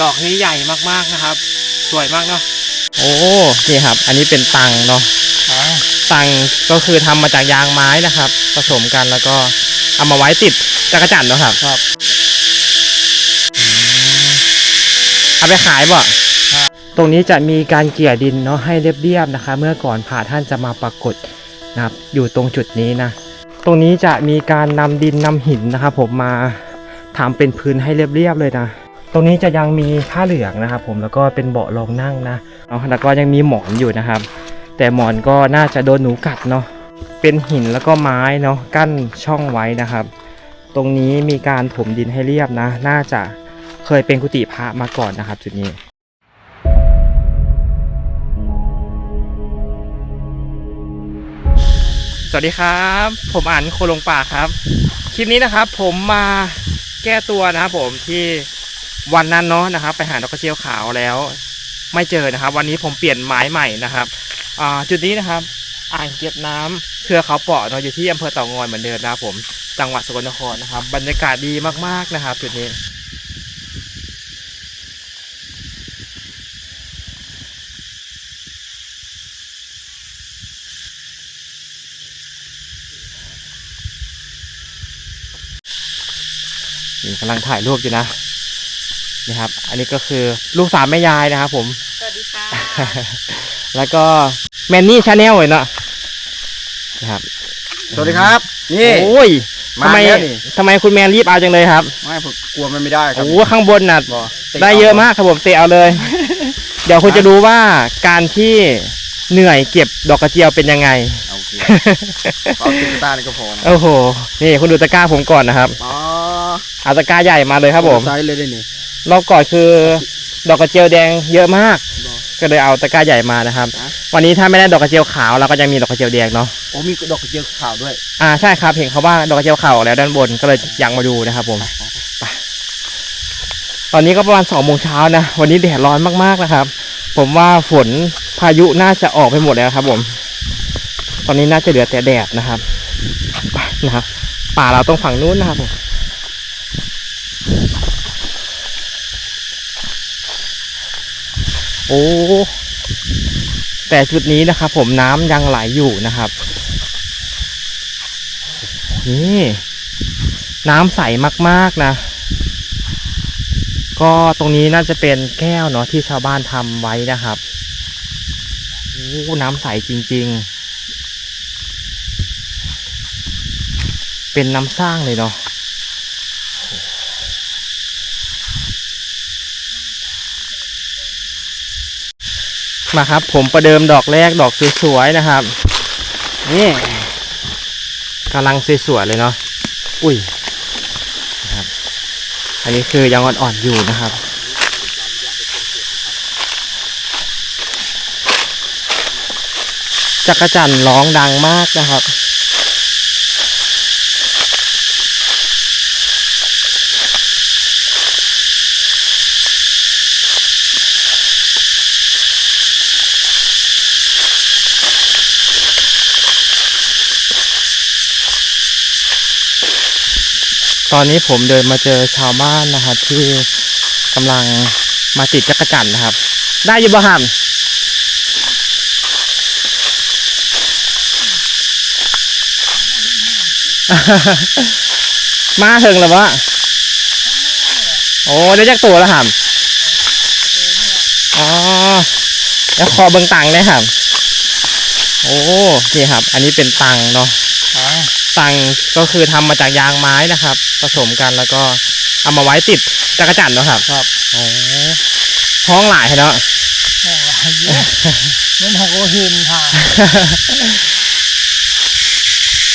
ดอกนี้ใหญ่มากๆนะครับ สวยมากเนาะโอ้นี่ครับ อันนี้เป็นตังเนาะตังก็คือทำมาจากยางไม้นะครับ ผสมกันแล้วก็เอามาไว้ติดจักรจันทร์เนาะครับครับ เอาไปขายบ่ตรงนี้จะมีการเกลี่ยดินเนาะให้เรียบๆนะคะ เมื่อก่อนผ่าท่านจะมาปรากฏนะครับ อยู่ตรงจุดนี้นะ ตรงนี้จะมีการนำดินนำหินนะครับผมมาทำเป็นพื้นให้เรียบๆเลยนะ ตรงนี้จะยังมีผ้าเหลืองนะครับผมแล้วก็เป็นเบาะรองนั่งนะเนาะแล้วก็ยังมีหมอนอยู่นะครับ แต่หมอนก็น่าจะโดนหนูกัดเนาะเป็นหินแล้วก็ไม้เนาะกั้นช่องไว้นะครับ ตรงนี้มีการถมดินให้เรียบนะ น่าจะ เคยเป็นกุฏิพระมาก่อนนะครับ จุดนี้สวัสดีครับ ผมอันโคลงป่าครับ คลิปนี้นะครับ ผมมาแก้ตัวนะครับผมที่วันนั้นเนาะนะครับ ไปหาดอกกระเจียวขาวแล้ว ไม่เจอนะครับ วันนี้ผมเปลี่ยนไม้ใหม่นะครับจุดนี้นะครับ อ่างเก็บน้ำเครือเขาเปาะเนาะอยู่ที่อำเภอเต่างอยเหมือนเดิมนะครับผมจังหวัดสกลนครนะครับ บรรยากาศดีมากๆนะครับ จุดนี้ นี่กำลังถ่ายรูปอยู่นะนี่ครับ อันนี้ก็คือลูกสาวแม่ยายนะครับผม สวัสดีค่ะ แล้วก็แมนนี่ชาแนลเลยเนาะนะครับ สวัสดีครับ นี่ โอ้ยมาทำไมแล้วนี่ ทำไมคุณแมนรีบเอาจังเลยครับ ไม่ผมกลัวมันไม่ได้ครับโอ้ข้างบนน่ะ บอกติได้เยอะมากครับผมเตะเอาเลย เดี๋ยวคุณจะรู้ว่าการที่เหนื่อยเก็บดอกกระเจียวเป็นยังไงโอเคเอาตุ๊กตานี่ก็พอนะโอ้โห นี่คุณดูตะกร้าผมก่อนนะครับ อ๋อ เอาตะกร้าใหญ่มาเลยครับผมไซส์เลยได้นี่รอบก่อนคือ ดอกกระเจียวแดงเยอะมากบอกก็เลยเอาตะกร้าใหญ่มานะครับอะวันนี้ถ้าไม่ได้ดอกกระเจียวขาวเราก็ยังมีดอกกระเจียวแดงเนาะโอ้มีดอกกระเจียวขาวด้วย อ่าใช่ครับเห็นเขาว่าดอกกระเจียวขาวออกแล้วด้านบนก็เลยอยากมาดูนะครับผมตอนนี้ก็ประมาณสองโมงเช้านะวันนี้แดดร้อนมากๆนะครับ ผมว่าฝนพายุน่าจะออกไปหมดแล้วครับ ผม ตอนนี้น่าจะเหลือแต่แดดนะครับไปนะครับป่าเราต้องฝั่งนู้นนะครับผม โอ้แต่จุดนี้นะครับ ผมน้ำยังไหลอยู่นะครับนี่น้ำใสมากๆนะ ก็ตรงนี้น่าจะเป็นแก้วเนาะที่ชาวบ้านทำไว้นะครับโอ้น้ำใสจริง ๆ เป็นน้ำสร้างเลยเนาะ มาครับ ผมประเดิมดอกแรกดอกสวยๆนะครับ นี่กำลังสวยๆเลยเนาะอุ้ยครับ อันนี้คือยังอ่อนๆอยู่นะครับจักรจันทร์ร้องดังมากนะครับ ตอนนี้ผมเดินมาเจอชาวบ้านนะครับ ที่กำลังมาติดจักรจันนะครับ ได้ยิบหัมมาถึงแล้ววะโอ้ได้จักตัวแล้วหัมอ๋อแล้วคอเบิงตังได้หัมโอ้นี่ครับ อันนี้เป็นตังเนาะ ตังก็คือทำมาจากยางไม้นะครับ ผสมกันแล้วก็เอามาไว้ติดจักรจันทร์เนาะครับครับโอ้ห้องหลายเนาะโอ้ยเยอะนั่นหัวหินค่ะ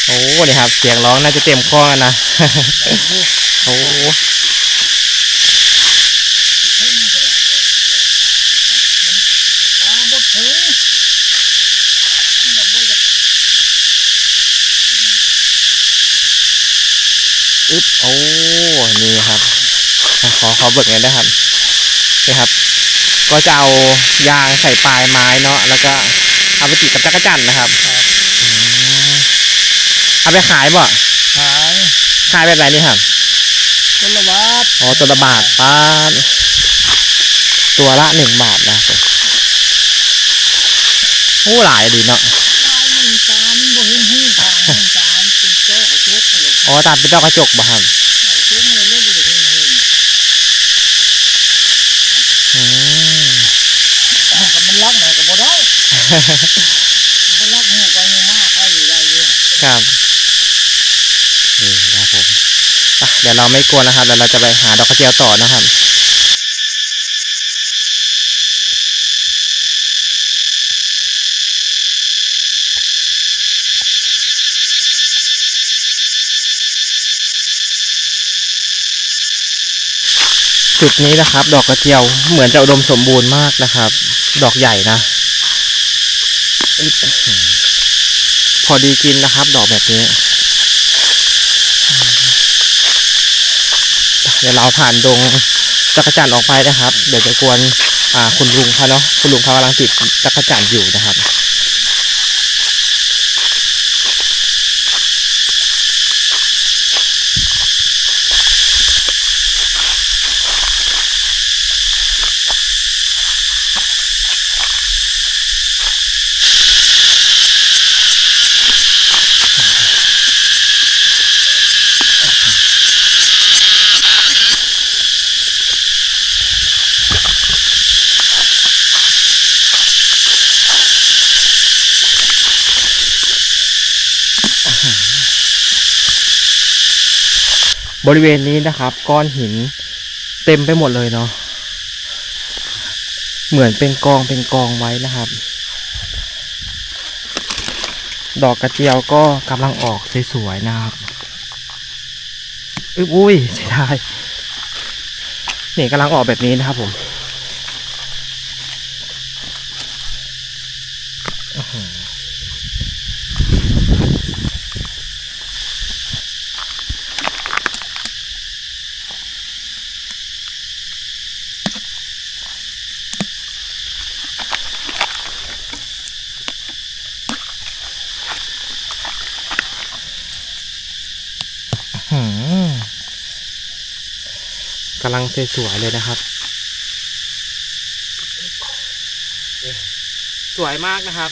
โอ้นี่ครับ เสียงร้องน่าจะเต็มคอกันนะโอ้ ตามบทถึง อึ๊บโอ้นี่ครับอะขอขอเบิกหน่อยนะครับนี่ครับ ก็จะเอายางใส่ปลายไม้เนาะแล้วก็เอาไปติดกับจักรจันทร์นะครับอืมเอาไปขายบ่ขายขายแบบไหนนี่ครับต้นละวัดอ๋อตัวละบาทป้าดตัวละหนึ่งบาทนะครับโอ้หลายดีเนาะ อ๋อตามเป็นดอกกระจกบ่ครับเจ๊กเลยเล่นอยู่เฮงเฮงอืมก็มันรักไหนก็บ่ได้มันรักหูไปหูมากใครอยู่ได้อยู่ครับนี่นะครับผมไปเดี๋ยวเราไม่กลัวนะครับเดี๋ยวเราจะไปหาดอกกระเจียวต่อนะครับ จุดนี้นะครับ ดอกกระเจียวเหมือนจะอุดมสมบูรณ์มากนะครับ ดอกใหญ่นะ พอดีกินนะครับ ดอกแบบนี้ เดี๋ยวเราผ่านดงจักรจันออกไปนะครับ เดี๋ยวจะกวนอาคุณลุงเขาเนาะคุณลุงเขากำลังติดจักรจันอยู่นะครับ บริเวณนี้นะครับ ก้อนหินเต็มไปหมดเลยเนาะเหมือนเป็นกองเป็นกองไว้นะครับ ดอกกระเจียวก็กำลังออกสวยๆนะครับอึบอุ้ยเสียดายนี่กำลังออกแบบนี้นะครับผม ลังสวยๆเลยนะครับ สวยมากนะครับ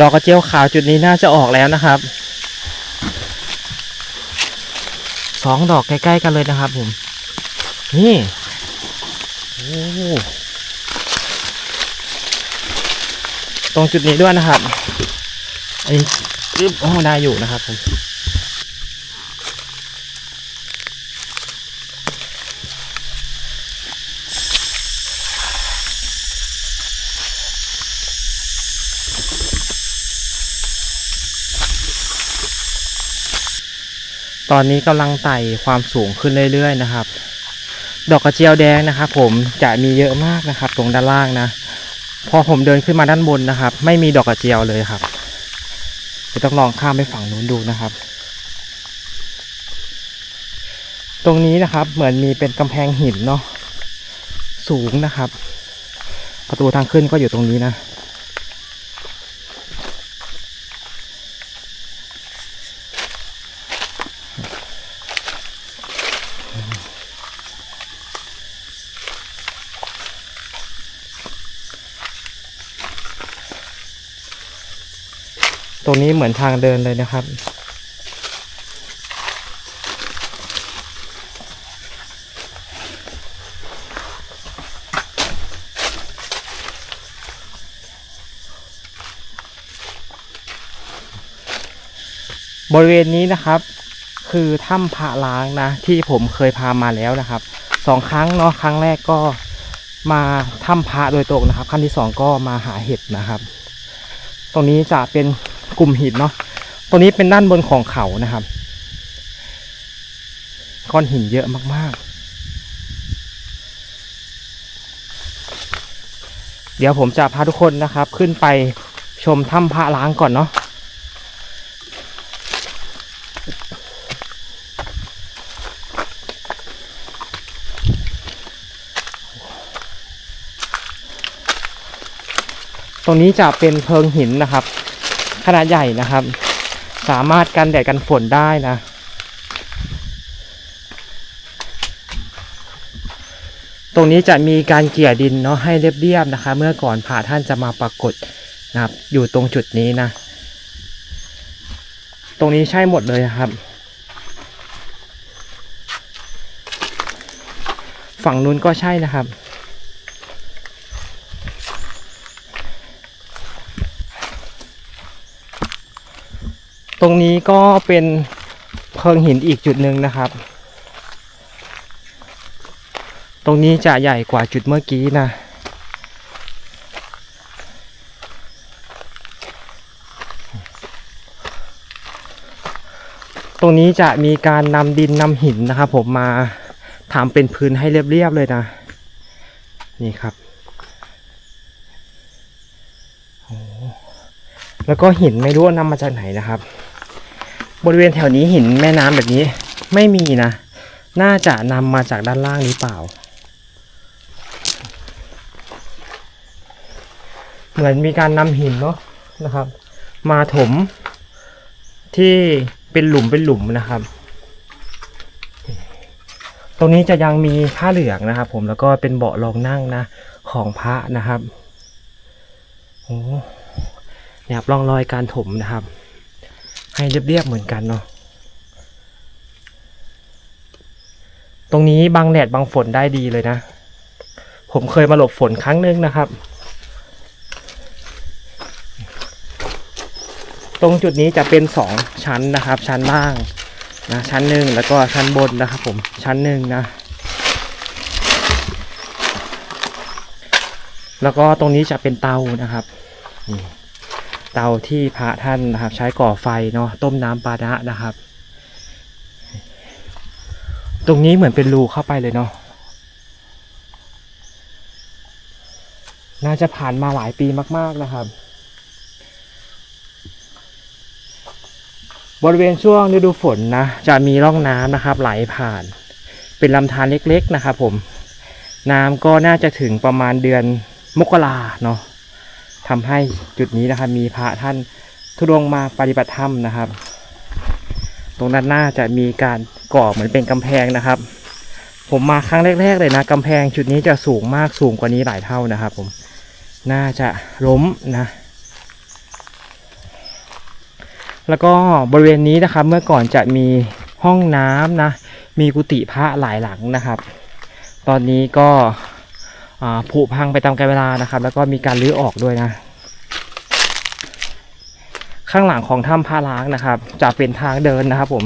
ดอกกระเจียวขาวจุดนี้น่าจะออกแล้วนะครับสองดอกใกล้ๆกันเลยนะครับผม นี่โอ้ตรงจุดนี้ด้วยนะครับ อันนี้รึบโอ้ได้อยู่นะครับผม ตอนนี้กำลังไต่ความสูงขึ้นเรื่อยๆนะครับ ดอกกระเจียวแดงนะครับ ผมจะมีเยอะมากนะครับ ตรงด้านล่างนะ พอผมเดินขึ้นมาด้านบนนะครับ ไม่มีดอกกระเจียวเลยครับเดี๋ยวต้องลองข้ามไปฝั่งนู้นดูนะครับ ตรงนี้นะครับเหมือนมีเป็นกำแพงหินเนาะสูงนะครับ ประตูทางขึ้นก็อยู่ตรงนี้นะ ตรงนี้เหมือนทางเดินเลยนะครับ บริเวณนี้นะครับ คือถ้ำพระล้างนะ ที่ผมเคยพามาแล้วนะครับสองครั้งเนาะครั้งแรกก็มาถ้ำพระโดยตรงนะครับ ขั้นที่สองก็มาหาเห็ดนะครับ ตรงนี้จะเป็น กลุ่มหินเนาะตรงนี้เป็นด้านบนของเขานะครับก้อนหินเยอะมากๆ เดี๋ยวผมจะพาทุกคนนะครับ ขึ้นไปชมถ้ำพระล้างก่อนเนาะตรงนี้จะเป็นเพิงหินนะครับ ขนาดใหญ่นะครับ สามารถกันแดดกันฝนได้นะ ตรงนี้จะมีการเกี่ยดินเนาะให้เรียบๆนะคะ เมื่อก่อนผ่าท่านจะมาปรากฏนะครับ อยู่ตรงจุดนี้นะ ตรงนี้ใช่หมดเลยครับ ฝั่งนู้นก็ใช่นะครับ ตรงนี้ก็เป็นเพิงหินอีกจุดหนึ่งนะครับ ตรงนี้จะใหญ่กว่าจุดเมื่อกี้นะ ตรงนี้จะมีการนำดินนำหินนะครับผมมาทำเป็นพื้นให้เรียบๆเลยนะ นี่ครับโอ้แล้วก็หินไม่รู้นำมาจากไหนนะครับ บริเวณแถวนี้หินแม่น้ำแบบนี้ไม่มีนะ น่าจะนำมาจากด้านล่างหรือเปล่า เหมือนมีการนำหินเนาะนะครับ มาถมที่เป็นหลุมเป็นหลุมนะครับ ตรงนี้จะยังมีผ้าเหลืองนะครับ ผมแล้วก็เป็นเบาะรองนั่งนะของพระนะครับโอ้เนี่ยครับร่องรอยการถมนะครับ ให้เรียบๆเหมือนกันเนาะตรงนี้บังแดดบังฝนได้ดีเลยนะ ผมเคยมาหลบฝนครั้งหนึงนะครับ ตรงจุดนี้จะเป็นสองชั้นนะครับ ชั้นล่างนะชั้นหนึ่งแล้วก็ชั้นบนนะครับผมชั้นหนึ่งนะ แล้วก็ตรงนี้จะเป็นเตานะครับนี่ เตาที่พระท่านนะครับ ใช้ก่อไฟเนาะต้มน้ำปานะนะครับ ตรงนี้เหมือนเป็นรูเข้าไปเลยเนาะน่าจะผ่านมาหลายปีมาก ๆนะครับ บริเวณช่วงฤดูฝนนะ จะมีร่องน้ำนะครับ ไหลผ่าน เป็นลำธารเล็กๆนะครับผม น้ำก็น่าจะถึงประมาณเดือนมกราเนาะ ทำให้จุดนี้นะครับมีพระท่านทุดงมาปฏิบัติธรรมนะครับ ตรงด้านหน้าจะมีการก่อเหมือนเป็นกำแพงนะครับ ผมมาครั้งแรก ๆ เลยนะกำแพงจุดนี้จะสูงมากสูงกว่านี้หลายเท่านะครับ ผมน่าจะล้มนะ แล้วก็บริเวณนี้นะครับเมื่อก่อนจะมีห้องน้ำนะ มีกุฏิพระหลายหลังนะครับ ตอนนี้ก็ ผุพังไปตามกาลเวลานะครับ แล้วก็มีการรื้อออกด้วยนะ ข้างหลังของถ้ำพระล้างนะครับ จะเป็นทางเดินนะครับผม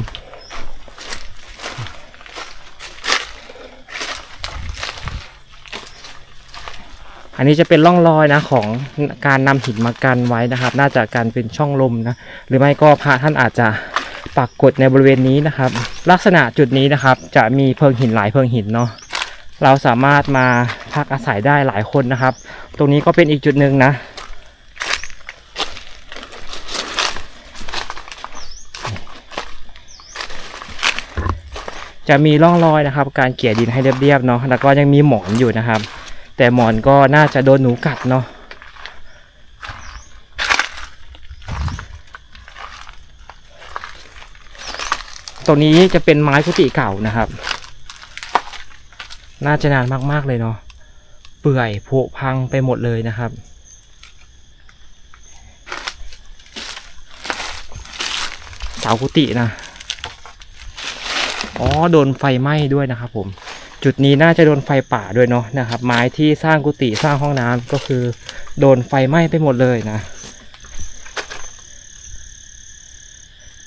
อันนี้จะเป็นร่องรอยนะของการนำหินมากันไว้นะครับ น่าจะการเป็นช่องลมนะหรือไม่ก็พระท่านอาจจะปักกดในบริเวณนี้นะครับ ลักษณะจุดนี้นะครับ จะมีเพิงหินหลายเพิงหินเนาะเราสามารถมา พักอาศัยได้หลายคนนะครับ ตรงนี้ก็เป็นอีกจุดหนึ่งนะ จะมีร่องรอยนะครับ การเกลี่ยดินให้เรียบๆเนาะแล้วก็ยังมีหมอนอยู่นะครับ แต่หมอนก็น่าจะโดนหนูกัดเนาะตรงนี้จะเป็นไม้กุฏิเก่านะครับ น่าจะนานมากๆเลยเนาะ เปื่อยผุพังไปหมดเลยนะครับ เสากุฏินะ อ๋อโดนไฟไหม้ด้วยนะครับผม จุดนี้น่าจะโดนไฟป่าด้วยเนาะนะครับ ไม้ที่สร้างกุฏิสร้างห้องน้ำก็คือ โดนไฟไหม้ไปหมดเลยนะ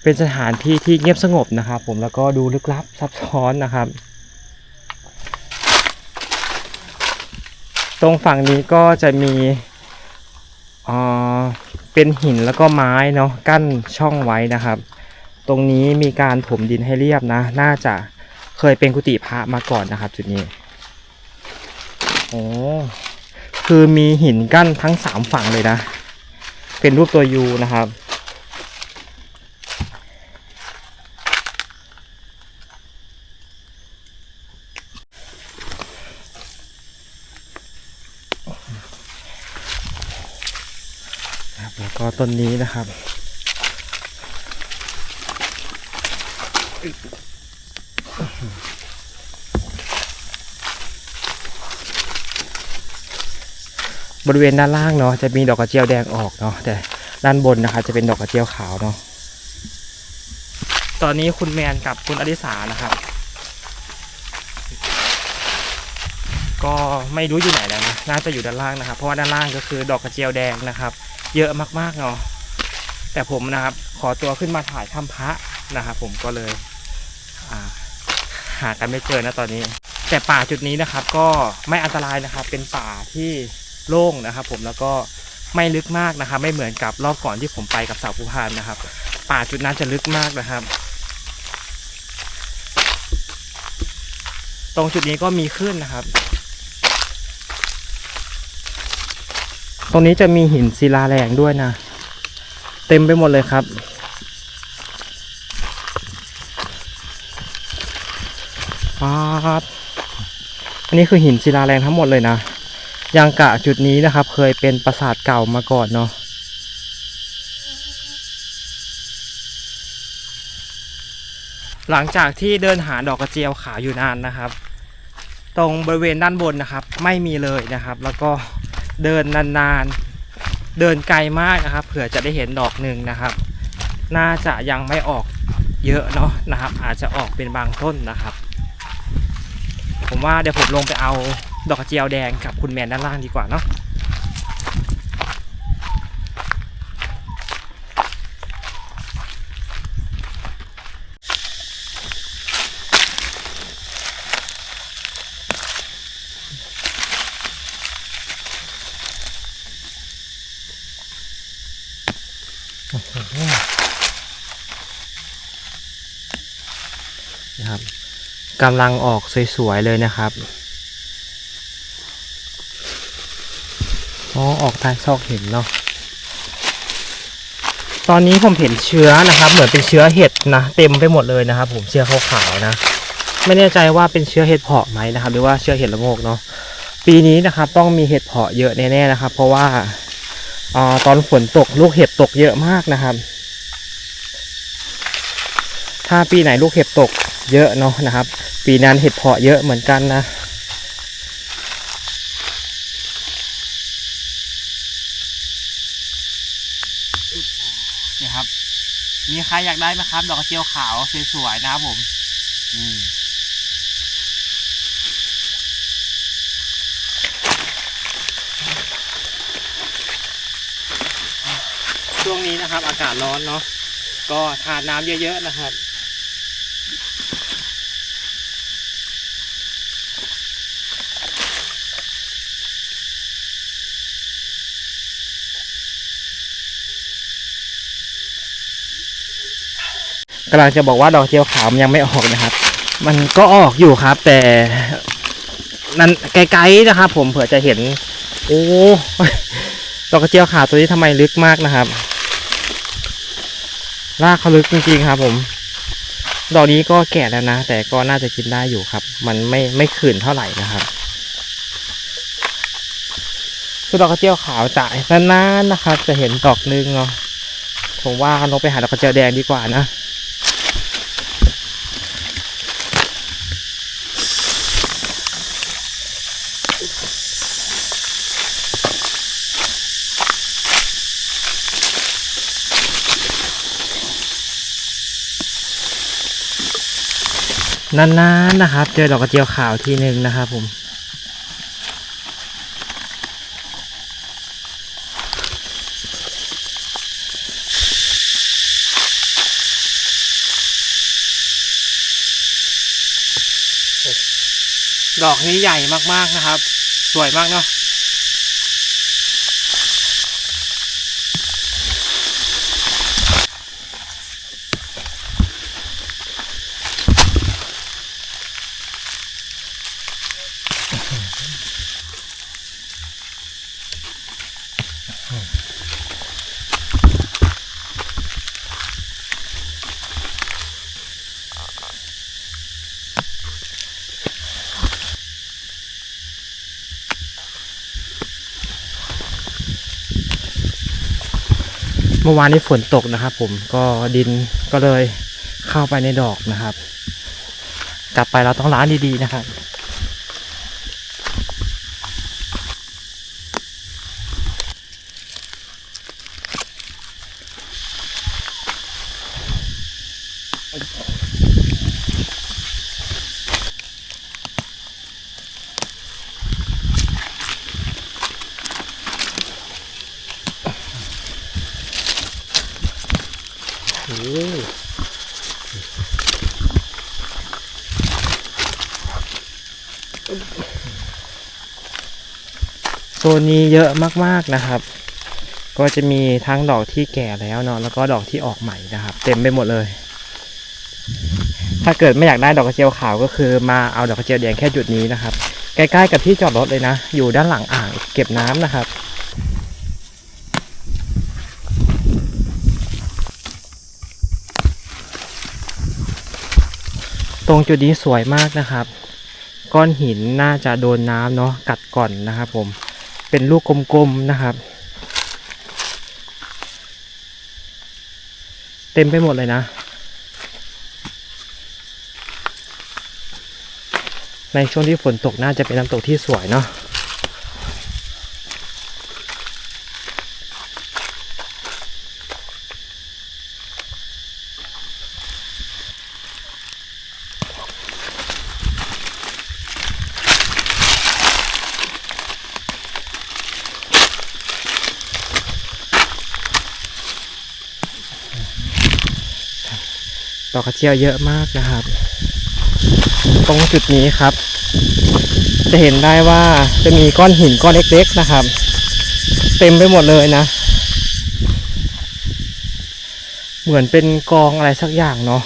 เป็นสถานที่ที่เงียบสงบนะครับผมแล้วก็ดูลึกลับซับซ้อนนะครับ รงฝั่งนี้ก็จะมีเอ่อเป็นหินแล้วก็ไม้เนาะกั้นช่องไว้นะครับ ตรงนี้มีการถมดินให้เรียบนะ น่าจะเคยเป็นกุฏิพระมาก่อนนะครับ จุดนี้โอ้คือมีหินกั้นทั้งสามฝั่งเลยนะ เป็นรูปตัวยูนะครับ ครับแล้วก็ต้นนี้นะครับบริเวณด้านล่างเนาะจะมีดอกกระเจียวแดงออกเนาะแต่ด้านบนนะครับจะเป็นดอกกระเจียวขาวเนาะตอนนี้คุณแมนกับคุณอดิสานะครับ ก็ไม่รู้อยู่ไหนแล้วนะน่าจะอยู่ด้านล่างนะครับ เพราะว่าด้านล่างก็คือดอกกระเจียวแดงนะครับ เยอะมากๆเนาะแต่ผมนะครับ ขอตัวขึ้นมาถ่ายถ้ำพระนะครับผมก็เลยาหากันไม่เจอนะตอนนี้ แต่ป่าจุดนี้นะครับ ก็ไม่อันตรายนะครับ เป็นป่าที่โล่งนะครับ ผมแล้วก็ไม่ลึกมากนะครับ ไม่เหมือนกับรอบก่อนที่ผมไปกับสาวผู้พานนะครับ ป่าจุดนั้นจะลึกมากนะครับ ตรงจุดนี้ก็มีขึ้นนะครับ รงนี้จะมีหินศิลาแรงด้วยนะ เต็มไปหมดเลยครับครับอันนี้คือหินศิลาแรงทั้งหมดเลยนะยังกะจุดนี้นะครับ เคยเป็นปราสาทเก่ามาก่อนเนาะหลังจากที่เดินหาดอกกระเจียวขาวอยู่นานนะครับ ตรงบริเวณด้านบนนะครับ ไม่มีเลยนะครับ แล้วก็ เดินนานๆ เดินไกลมากนะครับ เผื่อจะได้เห็นดอกหนึ่งนะครับ น่าจะยังไม่ออกเยอะเนาะนะครับ อาจจะออกเป็นบางต้นนะครับ ผมว่าเดี๋ยวผมลงไปเอาดอกเจียวแดงกับคุณแมนด้านล่างดีกว่าเนาะ กำลังออกสวยๆเลยนะครับอ๋อออกใต้ซอกเห็นเนาะตอนนี้ผมเห็นเชื้อนะครับ เหมือนเป็นเชื้อเห็ดนะเต็มไปหมดเลยนะครับ ผมเชื้อขาวๆนะ ไม่แน่ใจว่าเป็นเชื้อเห็ดเพาะไหมนะครับ หรือว่าเชื้อเห็ดละโงกเนาะปีนี้นะครับ ต้องมีเห็ดเพาะเยอะแน่ๆนะครับ เพราะว่าอาตอนฝนตกลูกเห็บตกเยอะมากนะครับ ถ้าปีไหนลูกเห็บตก เยอะเนาะนะครับ ปีนั้นเห็ดเพาะเยอะเหมือนกันนะนี่ครับ มีใครอยากได้ไหมครับ ดอกกระเจียวขาวสวยๆนะครับผมนี่ช่วงนี้นะครับ อากาศร้อนเนาะก็ทานน้ำเยอะๆนะครับ กำลังจะบอกว่าดอกเจียวขาวมันยังไม่ออกนะครับ มันก็ออกอยู่ครับ แต่นั้นไกลๆนะครับ ผมเผื่อจะเห็น โอ้ดอกกระเจียวขาวตัวนี้ทำไมลึกมากนะครับรากเขาลึกจริงๆครับ ผม ดอกนี้ก็แก่แล้วนะ แต่ก็น่าจะกินได้อยู่ครับ มันไม่ไม่ขืนเท่าไหร่นะครับคือดอกกระเจียวขาวจะนานๆนะครับ จะเห็นดอกนึงเนาะผมว่าลงไปหาดอกกระเจียวแดงดีกว่านะ นานๆนะครับ เจอดอกกระเจียวขาวทีหนึ่งนะครับผมดอกนี้ใหญ่มากๆนะครับ สวยมากเนาะ เมื่อวานนี้ฝนตกนะครับ ผมก็ดินก็เลยเข้าไปในดอกนะครับ กลับไปเราต้องล้างดีๆนะครับ นนี้เยอะมากๆนะครับ ก็จะมีทั้งดอกที่แก่แล้วเนาะแล้วก็ดอกที่ออกใหม่นะครับ เต็มไปหมดเลย ถ้าเกิดไม่อยากได้ดอกกระเจียวขาวก็คือมาเอาดอกกระเจียวแดงแค่จุดนี้นะครับ ใกล้ๆกับที่จอดรถเลยนะ อยู่ด้านหลังอ่างเก็บน้ำนะครับตรงจุดนี้สวยมากนะครับ ก้อนหินน่าจะโดนน้ำเนาะกัดก่อนนะครับผม เป็นลูกกลมๆนะครับ เต็มไปหมดเลยนะ ในช่วงที่ฝนตกน่าจะเป็นน้ำตกที่สวยเนาะ เจียวเยอะมากนะครับ ตรงจุดนี้ครับ จะเห็นได้ว่าจะมีก้อนหินก้อนเล็ก ๆนะครับ เต็มไปหมดเลยนะ เหมือนเป็นกองอะไรสักอย่างเนาะ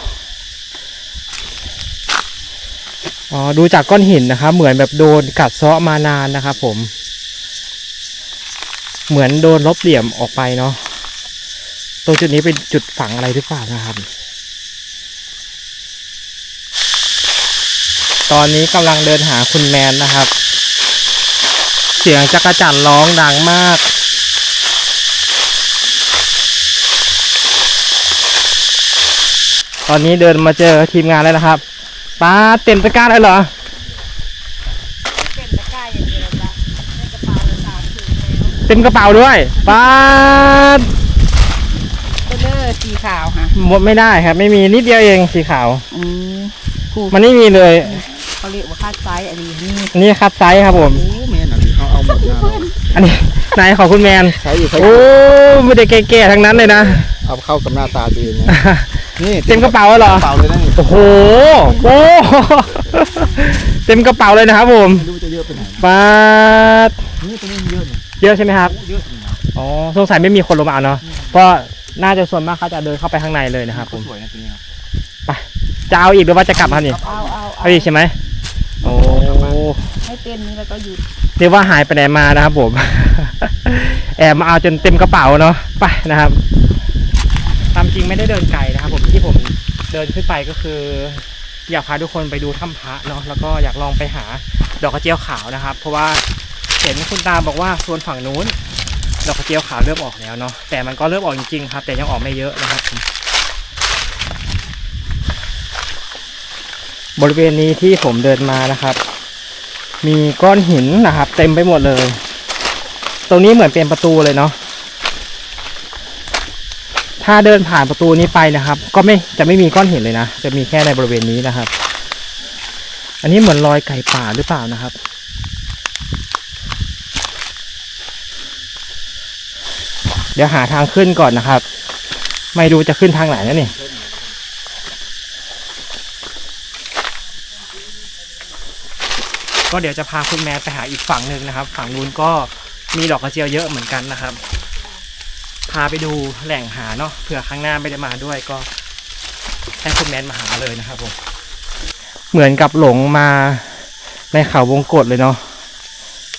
อ๋อดูจากก้อนหินนะครับ เหมือนแบบโดนกัดเซาะมานานนะครับผม เหมือนโดนลบเหลี่ยมออกไปเนาะตรงจุดนี้เป็นจุดฝังอะไรหรือเปล่านะครับ ตอนนี้กำลังเดินหาคุณแมนนะครับ เสียงจักรจั่นร้องดังมาก ตอนนี้เดินมาเจอทีมงานแล้วนะครับป้าเต็มตะกร้าเลยเหรอเป็นตะกร้าอย่างเดียวละในกระเป๋าเลยสามถุงแล้วเต็มกระเป๋าด้วยป้าดเบลเลอร์สีขาวค่ะหมดไม่ได้ครับ ไม่มีนิดเดียวเองสีขาว อืมคู่มันไม่มีเลย เขาเรียกว่าคาดไซส์อันนี้นี่อันนี่คัดไซส์ครับผม โอ้แม่น่ะเขาเอาหมดนะอันนี้ไหนของคุณแมน ใช้อยู่ใช้โอ้ไม่ได้แก่ๆทั้งนั้นเลยนะ เอาเข้ากับหน้าตาตัวเองนะนี่เต็มกระเป๋าแล้วเหรอ กระเป๋าเลยนะนี่โอ้โหโอ้เต็มกระเป๋าเลยนะครับผมไม่รู้จะเยอะไปไหนนะปาดนี่ตัวนี้มันเยอะนี่เยอะใช่ไหมครับ เยอะนี่นะอ๋อ สงสัยไม่มีคนลงมาเอาเนาะเพราะน่าจะส่วนมากเขาจะเดินเข้าไปข้างในเลยนะครับผม สวยนะตัวนี้ครับจะเอาอีกหรือว่าจะกลับครับนี่ เอาเอาเอาเอาอีกใช่ไหม โอ้ให้เป็นนี้แล้วก็หยุดเรียกว่าหายไปไหนมานะครับผม แอบมาเอาจนเต็มกระเป๋าเนาะไปนะครับตามจริงไม่ได้เดินไกลนะครับ ผมที่ผมเดินขึ้นไปก็คือ อยากพาทุกคนไปดูถ้ำพระเนาะแล้วก็อยากลองไปหาดอกกระเจียวขาวนะครับ เพราะว่าเห็นคุณตาบอกว่าโซนฝั่งนู้นดอกกระเจียวขาวเริ่มออกแล้วเนาะแต่มันก็เริ่มออกจริงๆครับ แต่ยังออกไม่เยอะนะครับผม บริเวณนี้ที่ผมเดินมานะครับ มีก้อนหินนะครับ เต็มไปหมดเลย ตรงนี้เหมือนเป็นประตูเลยเนาะถ้าเดินผ่านประตูนี้ไปนะครับ ก็ไม่จะไม่มีก้อนหินเลยนะ จะมีแค่ในบริเวณนี้นะครับ อันนี้เหมือนรอยไก่ป่าหรือเปล่านะครับ เดี๋ยวหาทางขึ้นก่อนนะครับ ไม่รู้จะขึ้นทางไหนนะนี่ ก็เดี๋ยวจะพาคุณแม่ไปหาอีกฝั่งหนึ่งนะครับ ฝั่งนู้นก็มีดอกกระเจียวเยอะเหมือนกันนะครับ พาไปดูแหล่งหาเนาะเผื่อครั้งหน้าไม่ได้มาด้วยก็ให้คุณแมนมาหาเลยนะครับผมเหมือนกับหลงมาในเขาวงกฏเลยเนาะ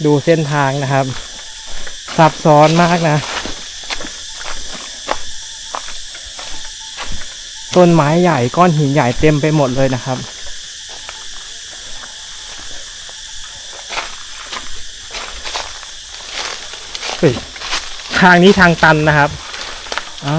ดูเส้นทางนะครับ ซับซ้อนมากนะ ต้นไม้ใหญ่ก้อนหินใหญ่เต็มไปหมดเลยนะครับ เฮ้ย ทางนี้ทางตันนะครับอ๋อ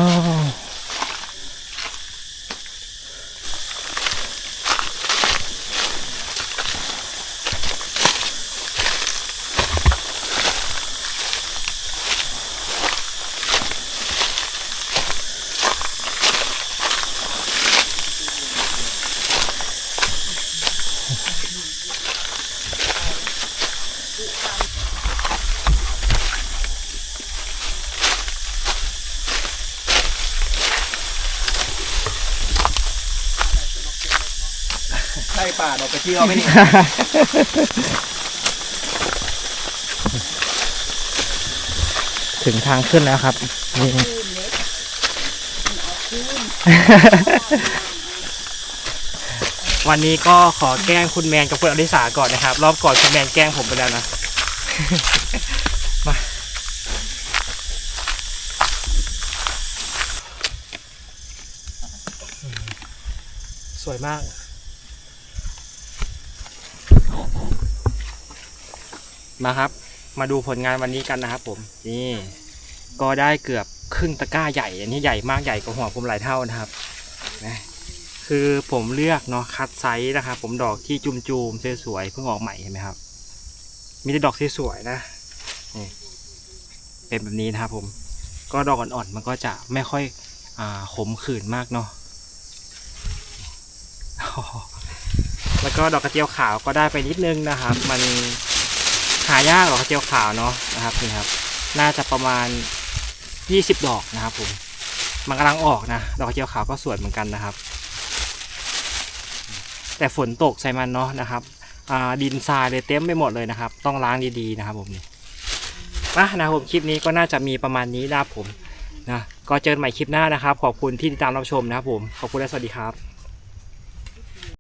วไล่ป่าเราไปเที่ยวไหมนี่ถึงทางขึ้นแล้วครับนี่วันนี้ก็ขอแกล้งคุณแมนกับคุณอลิสาก่อนนะครับ รอบก่อนคุณแมนแกล้งผมไปแล้วนะมาสวยมาก มาครับ มาดูผลงานวันนี้กันนะครับ ผมนี่ก็ได้เกือบครึ่งตะกร้าใหญ่ อันนี้ใหญ่มากใหญ่กว่าหัวผมหลายเท่านะครับนะคือผมเลือกเนาะคัดไซส์นะครับผมดอกที่จุ่มๆสวยๆเพิ่งออกใหม่เห็นไหมครับ มีแต่ดอกสวยๆนะนี่เป็นแบบนี้นะครับ ผมก็ดอกอ่อนๆมันก็จะไม่ค่อยอ่าขมขื่นมากเนาะแล้วก็ดอกกระเจียวขาวก็ได้ไปนิดนึงนะครับ มัน หายากดอกกระเจียวขาวเนาะนะครับนี่ครับ น่าจะประมาณ 20 ดอกนะครับผมมันกำลังออกนะดอกกระเจียวขาวก็สวยเหมือนกันนะครับ แต่ฝนตกใส่มันเนาะนะครับดินทรายเลยเต็มไปหมดเลยนะครับ ต้องล้างดีๆนะครับผมนี่มานะครับผมคลิปนี้ก็น่าจะมีประมาณนี้นะครับผมนะก็เจอกันใหม่คลิปหน้านะครับ ขอบคุณที่ติดตามรับชมนะครับผมขอบคุณและสวัสดีครับ